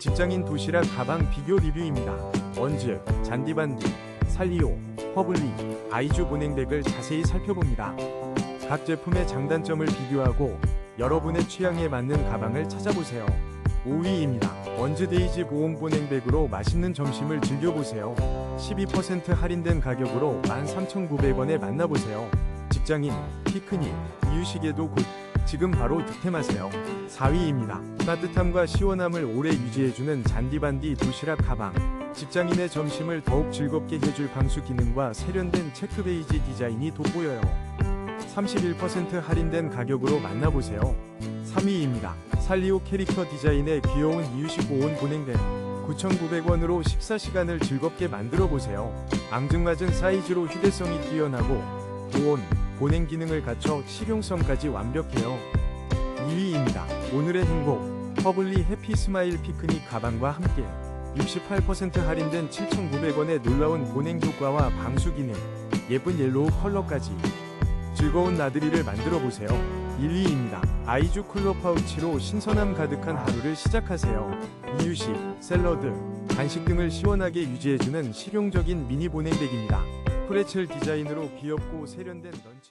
직장인 도시락 가방 비교 리뷰입니다. 원즈, 잔디반디, 살리오, 허블리, 아이주 보냉백을 자세히 살펴봅니다. 각 제품의 장단점을 비교하고 여러분의 취향에 맞는 가방을 찾아보세요. 5위입니다. 원즈 데이지 보온 보냉백으로 맛있는 점심을 즐겨보세요. 12% 할인된 가격으로 13,900원에 만나보세요. 직장인, 피크닉, 이유식에도 곧 지금 바로 득템하세요. 4위입니다. 따뜻함과 시원함을 오래 유지해주는 잔디반디 도시락 가방. 직장인의 점심을 더욱 즐겁게 해줄 방수 기능과 세련된 체크 베이지 디자인이 돋보여요. 31% 할인된 가격으로 만나보세요. 3위입니다. 살리오 캐릭터 디자인의 귀여운 이유식 보온 보냉백. 9,900원으로 식사 시간을 즐겁게 만들어 보세요. 앙증맞은 사이즈로 휴대성이 뛰어나고 보온, 보냉 기능을 갖춰 실용성까지 완벽해요. 2위입니다. 오늘의 행복 허블리 해피 스마일 피크닉 가방과 함께 68% 할인된 7,900원의 놀라운 보냉 효과와 방수 기능, 예쁜 옐로우 컬러까지 즐거운 나들이를 만들어 보세요. 1위입니다. 아이주 쿨러 파우치로 신선함 가득한 하루를 시작하세요. 이유식, 샐러드, 간식 등을 시원하게 유지해주는 실용적인 미니 보냉백입니다. 프레첼 디자인으로 귀엽고 세련된 런치.